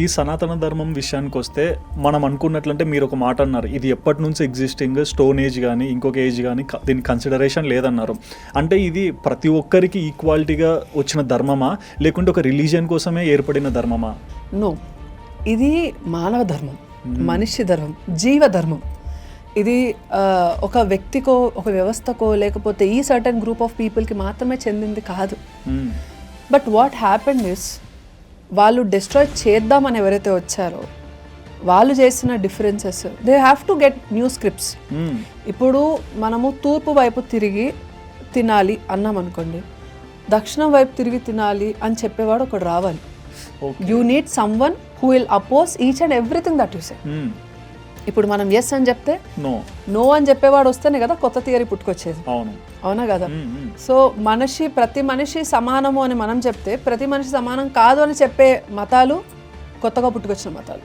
ఈ సనాతన ధర్మం విషయానికి వస్తే మనం అనుకున్నట్లంటే మీరు ఒక మాట అన్నారు ఇది ఎప్పటి నుంచి ఎగ్జిస్టింగ్ స్టోన్ ఏజ్ కానీ ఇంకొక ఏజ్ కానీ దీని కన్సిడరేషన్ లేదన్నారు. అంటే ఇది ప్రతి ఒక్కరికి ఈక్వాలిటీగా వచ్చిన ధర్మమా? లేకుంటే ఒక రిలీజియన్ కోసమే ఏర్పడిన ధర్మమా? నో ఇది మానవ ధర్మం మనిషి ధర్మం జీవ ధర్మం. ఇది ఒక వ్యక్తికో ఒక వ్యవస్థకో లేకపోతే ఈ సర్టన్ గ్రూప్ ఆఫ్ పీపుల్కి మాత్రమే చెందింది కాదు. బట్ వాట్ హ్యాపెండ్ ఇస్ వాళ్ళు డిస్ట్రాయ్ చేద్దామని ఎవరైతే వచ్చారో వాళ్ళు చేసిన differences they have to get new scripts. ఇప్పుడు మనము తూర్పు వైపు తిరిగి తినాలి అన్నాం అనుకోండి దక్షిణం వైపు తిరిగి తినాలి అని చెప్పేవాడు ఒకడు రావాలి you need someone who will oppose each and everything that you say. ఇప్పుడు మనం ఎస్ అని చెప్తే నో నో అని చెప్పేవాడు వస్తేనే కదా కొత్త థియరీ పుట్టుకొచ్చేది. అవును. అవునా కదా? మ్మ్, మ్మ్. సో మనిషి ప్రతి మనిషి సమానము అని మనం చెప్తే ప్రతి మనిషి సమానం కాదు అని చెప్పే మతాలు కొత్తగా పుట్టుకొచ్చిన మతాలు.